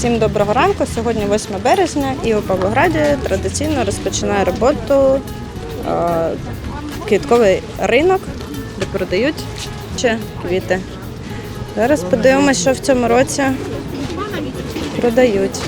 Всім доброго ранку. Сьогодні 8 березня і у Павлограді традиційно розпочинає роботу е, квітковий ринок, де продають чи квіти. Зараз подивимося, що в цьому році продають.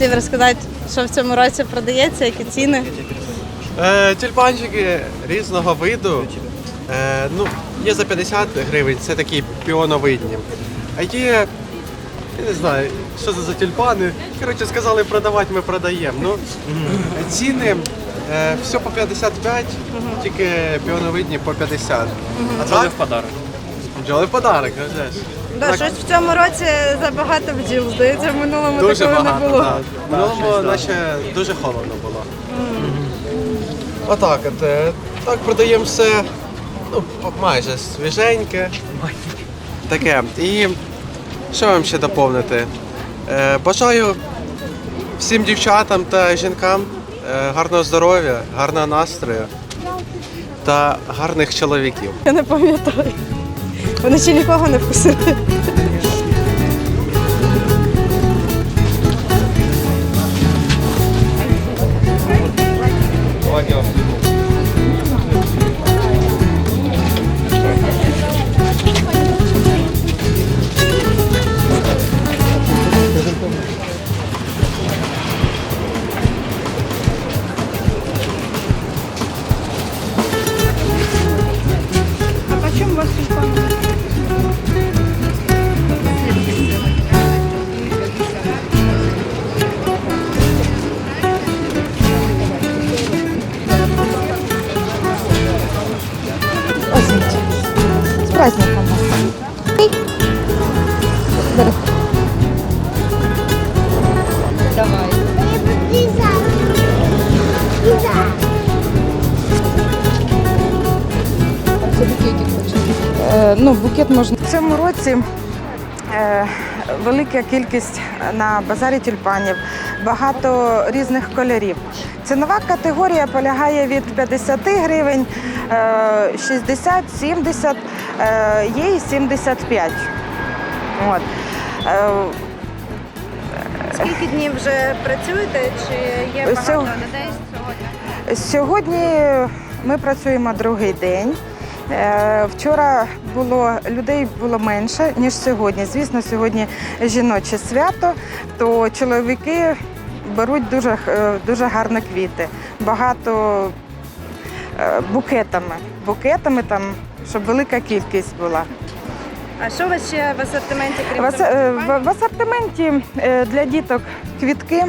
Стів, розказати, що в цьому році продається, які ціни. Е, тюльпанчики різного виду. Е, ну, є за 50 гривень, це такі піоновидні. А є, я не знаю, що це за тюльпани. Коротше, сказали продавати, ми продаємо. Ну, ціни е, все по 55, тільки піоновидні по 50. А Бджоли в подарок. бджоли в подарок, вже ж. Да, Так. щось в цьому році забагато бджіл. Здається, в минулому Дуже такого багато. не було. так. В минулому наче дуже холодно було. Отак от. е, Так продаємо все ну, майже свіженьке. Таке. І що вам ще доповнити? Е, Бажаю всім дівчатам та жінкам е, гарного здоров'я, гарного настрою та гарних чоловіків. Я не пам'ятаю. Вони ще нікого не вкусили. Праздником вас. Давай. Це букетик хочу. Е, Ну, букет можна. В цьому році е, велика кількість на базарі тюльпанів, багато різних кольорів. Цінова категорія полягає від 50 гривень, е, 60, 70, е, є і 75. От. Е, Скільки днів вже працюєте? Чи є багато людей сьогодні? Сьогодні ми працюємо другий день. Е, Вчора було людей було менше ніж сьогодні. Звісно, сьогодні жіноче свято, то чоловіки беруть дуже, е, дуже гарні квіти. Багато е, букетами. Букетами там, щоб велика кількість була. А що у вас ще в асортименті крім В, е, в, в асортименті е, для діток квітки.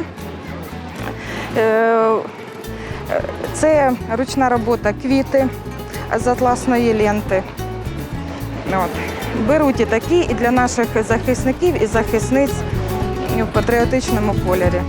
Е, е, Це ручна робота квіти з атласної ленти. От. Беруть і такі, і для наших захисників і захисниць в патріотичному кольорі.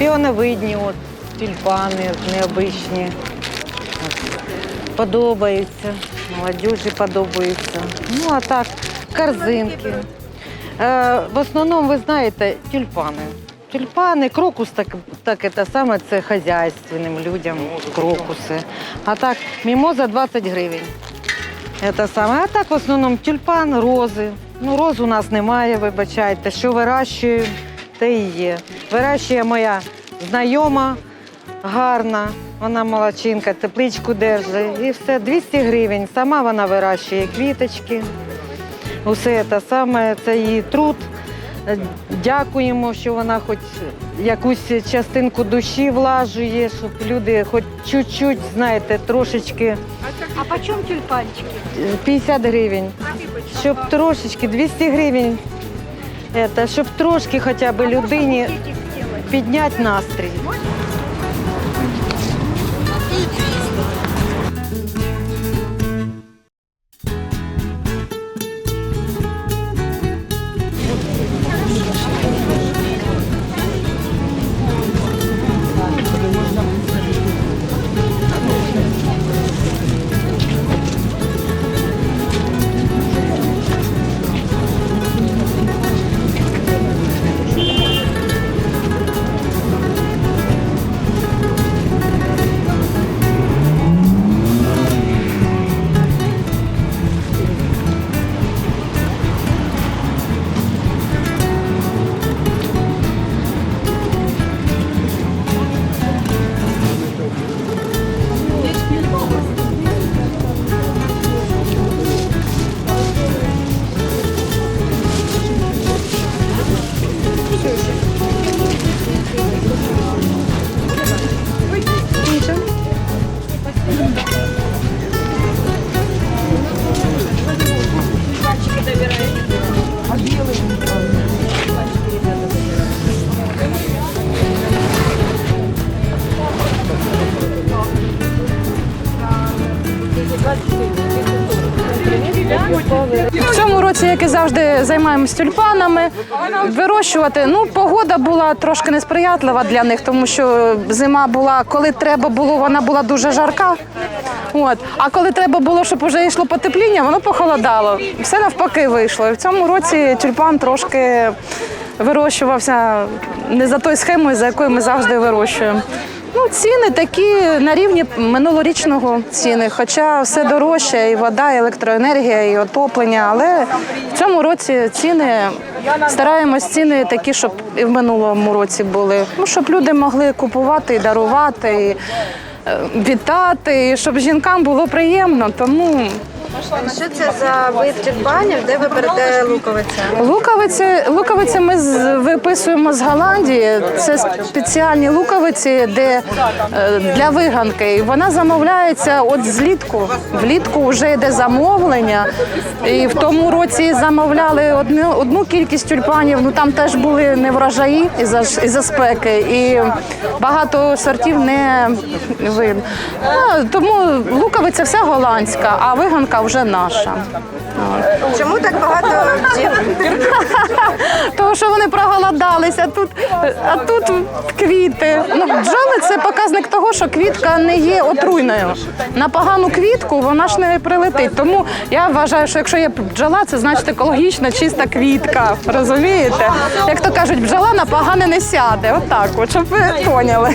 Піоновидні, от, тюльпани необичні. От. Подобаються, молодіжі подобаються. Ну, а так, корзинки. Е, в основному, ви знаєте, тюльпани. Тюльпани, крокус так, так це саме це хазяйственним людям, крокуси. А так, мімоза 20 гривень. Це саме. А так в основному тюльпан, рози. Ну, роз у нас немає, вибачайте. Що вирощую, те і є. Вирощує моя знайома, гарна, вона молодчинка, тепличку держить. І все, 200 гривень. Сама вона вирощує квіточки. Усе те саме, це її труд. Дякуємо, що вона хоч якусь частинку душі влажує, щоб люди хоч чуть-чуть, знаєте, трошечки А по чому тюльпанчики? е, 50 гривень. Щоб трошечки 200 гривень. Это, щоб трошки хоча б людині підняти настрій. В цьому році, як і завжди, займаємось тюльпанами. Вирощувати. Ну, погода була трошки несприятлива для них, тому що зима була, коли треба було, вона була дуже жарка. От. А коли треба було, щоб вже йшло потепління, воно похолодало. Все навпаки вийшло. І в цьому році тюльпан трошки вирощувався не за тою схемою, за якою ми завжди вирощуємо. Ну, ціни такі на рівні минулорічного ціни, хоча все дорожче, і вода, і електроенергія, і отоплення. Але в цьому році ціни стараємось ціни такі, щоб і в минулому році були. Ну, щоб люди могли купувати і дарувати, і е, вітати, і щоб жінкам було приємно. Тому Що це за вид тюльпанів, де ви берете луковиця? Луковиці, луковиці ми з- виписуємо з Голландії. Це спеціальні луковиці, де е, для виганки. І вона замовляється от злітку. Влітку вже йде замовлення. І в тому році замовляли одну, одну кількість тюльпанів. Ну там теж були неврожаї із-за із-за спеки, і багато сортів не видно. А, тому луковиця вся голландська, а виганка вже наша. Чому так багато бджіл? Тому що вони проголодалися, а тут, а тут квіти. Ну, бджоли це показник того, що квітка не є отруйною. На погану квітку вона ж не прилетить. Тому я вважаю, що якщо є бджола, це значить екологічна, чиста квітка. Розумієте? Як то кажуть, бджола на погане не сяде. Отак, от, щоб ви поняли.